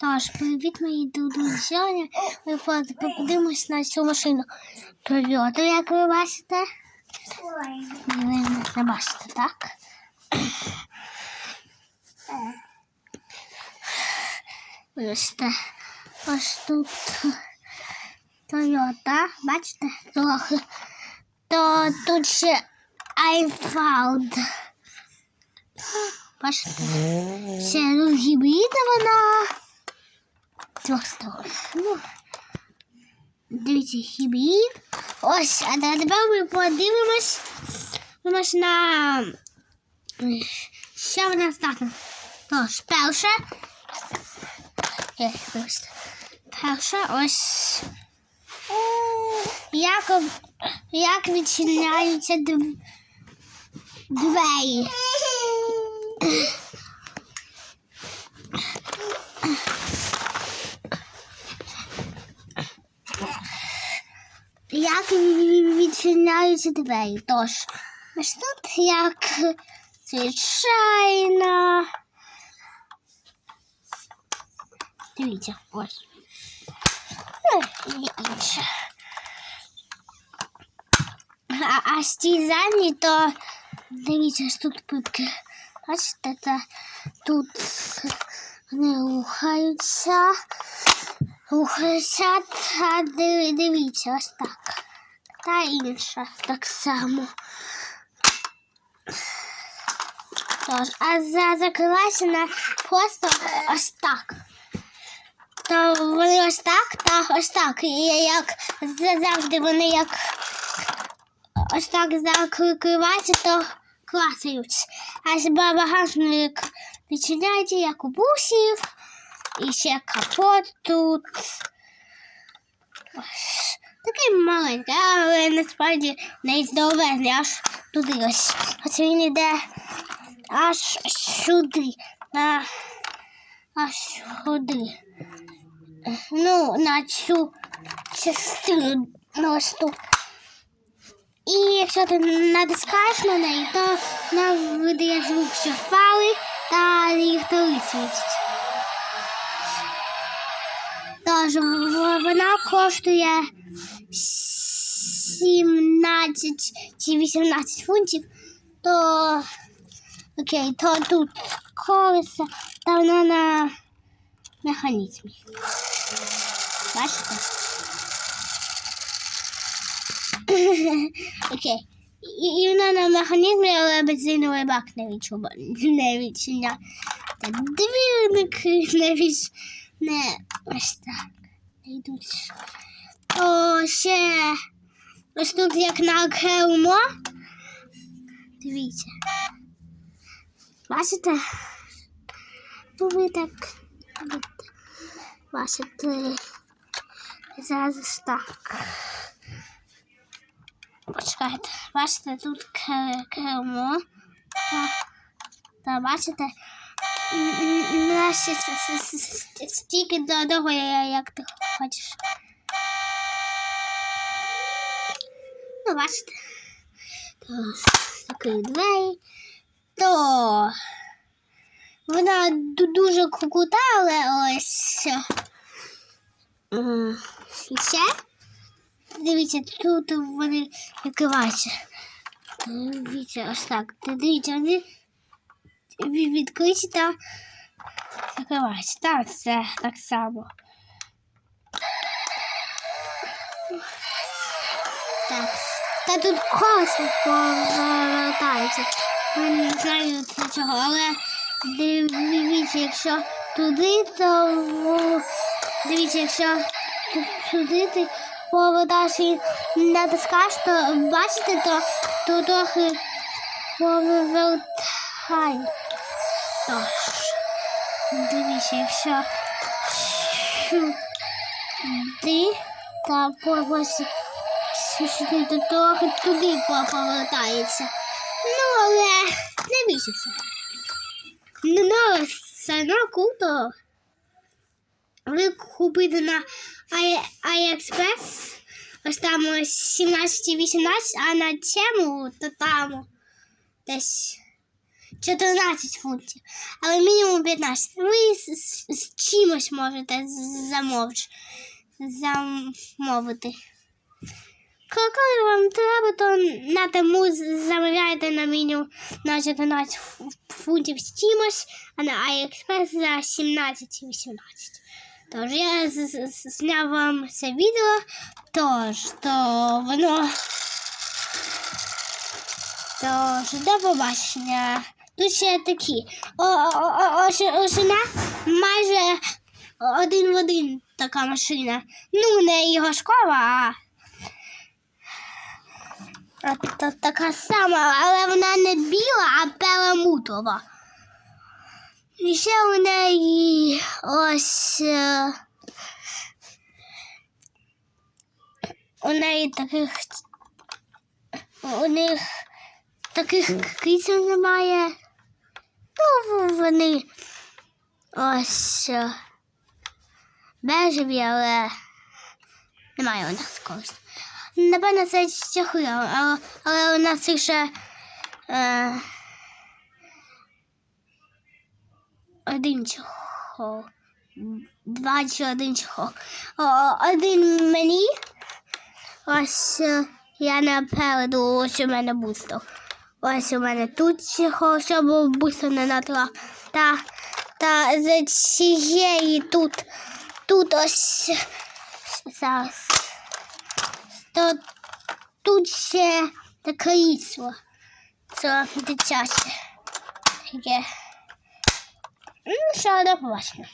Тож, привіт, мої друзі. Ми подивимось на цю машину. Toyota, як ви бачите. Ви не бачите, так? Бачите, ось тут Toyota, бачите, трохи. То тут ще iFound. Бачите? Ще гібридована. Трьох сторон. Ну, дивіться, гібрид. Ось, а тепер ми подивимось. Думаєш на що в нас так. Тож, перше. Е. Перше, ось. Як, як відчиняються дв- двері. Як відчиняються двері? Тож, ось тут як звичайно. Дивіться, ось. Ну, інше. А, а з ті то дивіться, ось тут пипки. Бачите, та тут вони рухаються. Рухаються, та дивіться, ось так. Та інша так само. Тож, а за закривається на просто ось так. То вони ось так, та ось так. І як завжди вони як ось так закриваються, то клацають. А багажник відчиняється, як у бусів. І ще капот тут. Ось. Такий маленький, але насправді не здоровезний, аж туди ось. Ось він іде аж сюди. На, аж сюди. Ну, на цю частину ну, ось. І якщо ти натискаєш на неї, то вона видає звук, що впали та ліхтари світять. Тож вона коштує 17 чи 18 фунтів, то окей, то тут колеса та вона на механізмі. Бачите? Окей. І, вона на механізмі, але бензиновий бак не відчуба, не відчиняє. Та двірники не від... не ось так. Не йдуть. О, ще ось тут як на кермо. Дивіться. Бачите? Ну, ви так бачите. Зараз так. Почекайте, бачите, тут ке- кермо. Та, бачите, наші стільки до того, як ти хочеш. Ну, бачите. Такий двері. То вона дуже крута, але ось. І ще. Дивіться, тут вони відкриваються. Дивіться, ось так. Дивіться, вони відкриті та закриваються. Так, це так само. Так. Та тут колесо повертається. Я не знаю для чого, але дивіться, якщо туди, то дивіться, якщо туди ти повертаєш і натискаєш, то бачите, то, то трохи повертає. Тож, дивіться, якщо сюди, та повертається сюди, то трохи туди повертається. Ну, але не бійтеся. Ну, ну, все одно круто. Ви купите на AliExpress, ось там 17-18, а на цьому то там десь 14 фунтів, але мінімум 15. Ви з- з- з чимось можете замовч... замовити. Коли вам треба, то на тому замовляйте на меню на 14 фунтів з чимось, а на AliExpress за 17,18. Тож я зняв вам це відео, тож то воно. Тож до побачення. Тут ще такі. О, о, о, ось у майже один в один така машина. Ну, не школа, а а, та, така сама, але вона не біла, а перламутрова. І ще у неї ось. е, У неї таких. У них таких киців немає. Ну, вони ось бежеві, але немає у нас когось. Напевно, це чехли, але, але у нас їх ще е, один чехол. Два чи один чехол. О, один мені. Ось е, я напереду, ось у мене бустер. Ось у мене тут чехол, щоб бустер не натрав. Та, та за цієї тут, тут ось зараз. То тут ще крісло. Це дитяче. Таке. Ну, що, побачення.